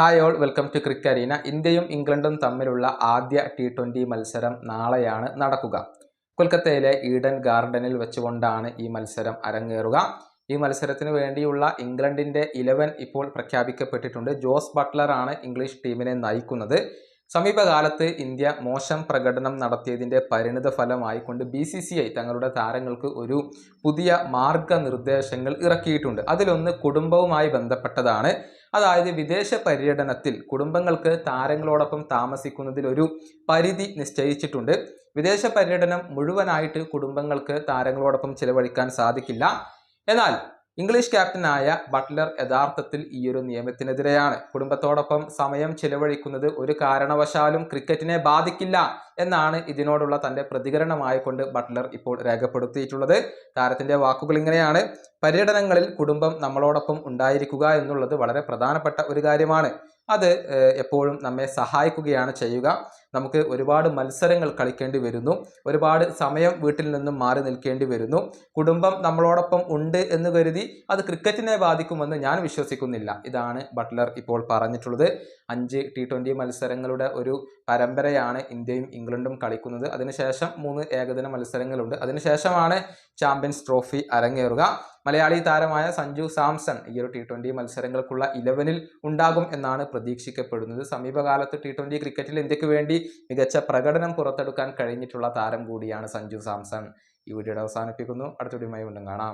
Hi all welcome to crick arena ഇന്ത്യയും ഇംഗ്ലണ്ടും തമ്മിലുള്ള ആദ്യ ടി ട്വന്റി മത്സരം നാളെയാണ് നടക്കുക. കൊൽക്കത്തയിലെ ഈഡൻ ഗാർഡനിൽ വെച്ചുകൊണ്ടാണ് ഈ മത്സരം അരങ്ങേറുക. ഈ മത്സരത്തിന് വേണ്ടിയുള്ള ഇംഗ്ലണ്ടിന്റെ ഇലവൻ ഇപ്പോൾ പ്രഖ്യാപിക്കപ്പെട്ടിട്ടുണ്ട്. ജോസ് ബട്ട്ലറാണ് ഇംഗ്ലീഷ് ടീമിനെ നയിക്കുന്നത്. സമീപകാലത്ത് ഇന്ത്യ മോശം പ്രകടനം നടത്തിയതിന്റെ പരിണിത ഫലമായിക്കൊണ്ട് ബി സി സി ഐ തങ്ങളുടെ താരങ്ങൾക്ക് ഒരു പുതിയ മാർഗനിർദ്ദേശങ്ങൾ ഇറക്കിയിട്ടുണ്ട്. അതിലൊന്ന് കുടുംബവുമായി ബന്ധപ്പെട്ടതാണ്. അതായത് വിദേശ പര്യടനത്തിൽ കുടുംബങ്ങൾക്ക് താരങ്ങളോടൊപ്പം താമസിക്കുന്നതിൽ ഒരു പരിധി നിശ്ചയിച്ചിട്ടുണ്ട്. വിദേശ പര്യടനം മുഴുവനായിട്ട് കുടുംബങ്ങൾക്ക് താരങ്ങളോടൊപ്പം ചിലവഴിക്കാൻ സാധിക്കില്ല. എന്നാൽ ഇംഗ്ലീഷ് ക്യാപ്റ്റനായ ബട്ട്ലർ യഥാർത്ഥത്തിൽ ഈ ഒരു നിയമത്തിനെതിരെയാണ്. കുടുംബത്തോടൊപ്പം സമയം ചിലവഴിക്കുന്നത് ഒരു കാരണവശാലും ക്രിക്കറ്റിനെ ബാധിക്കില്ല എന്നാണ് ഇതിനോടുള്ള തന്റെ പ്രതികരണമായിക്കൊണ്ട് ബട്ട്ലർ ഇപ്പോൾ രേഖപ്പെടുത്തിയിട്ടുള്ളത്. താരത്തിന്റെ വാക്കുകൾ ഇങ്ങനെയാണ്. പര്യടനങ്ങളിൽ കുടുംബം നമ്മളോടൊപ്പം ഉണ്ടായിരിക്കുക എന്നുള്ളത് വളരെ പ്രധാനപ്പെട്ട ഒരു കാര്യമാണ്. അത് എപ്പോഴും നമ്മെ സഹായിക്കുകയാണ് ചെയ്യുക. നമുക്ക് ഒരുപാട് മത്സരങ്ങൾ കളിക്കേണ്ടി വരുന്നു. ഒരുപാട് സമയം വീട്ടിൽ നിന്നും മാറി നിൽക്കേണ്ടി വരുന്നു. കുടുംബം നമ്മളോടൊപ്പം ഉണ്ട് എന്ന് കരുതി അത് ക്രിക്കറ്റിനെ ബാധിക്കുമെന്ന് ഞാൻ വിശ്വസിക്കുന്നില്ല. ഇതാണ് ബട്ട്ലർ ഇപ്പോൾ പറഞ്ഞിട്ടുള്ളത്. അഞ്ച് ടി ട്വന്റി മത്സരങ്ങളുടെ ഒരു പരമ്പരയാണ് ഇന്ത്യയും ഇംഗ്ലണ്ടും കളിക്കുന്നത്. അതിനുശേഷം മൂന്ന് ഏകദിന മത്സരങ്ങളുണ്ട്. അതിനുശേഷമാണ് ചാമ്പ്യൻസ് ട്രോഫി അരങ്ങേറുക. മലയാളി താരമായ സഞ്ജു സാംസൺ ഈ ഒരു ടി ട്വന്റി മത്സരങ്ങൾക്കുള്ള ഇലവനിൽ ഉണ്ടാകും എന്നാണ് പ്രതീക്ഷിക്കപ്പെടുന്നത്. സമീപകാലത്ത് ടി ട്വന്റി ക്രിക്കറ്റിൽ ഇന്ത്യയ്ക്ക് വേണ്ടി മികച്ച പ്രകടനം പുറത്തെടുക്കാൻ കഴിഞ്ഞിട്ടുള്ള താരം കൂടിയാണ് സഞ്ജു സാംസൺ. ഈ വീഡിയോയുടെ അവസാനിപ്പിക്കുന്നു. അടുത്ത വീഡിയോയുമായി വീണ്ടും കാണാം.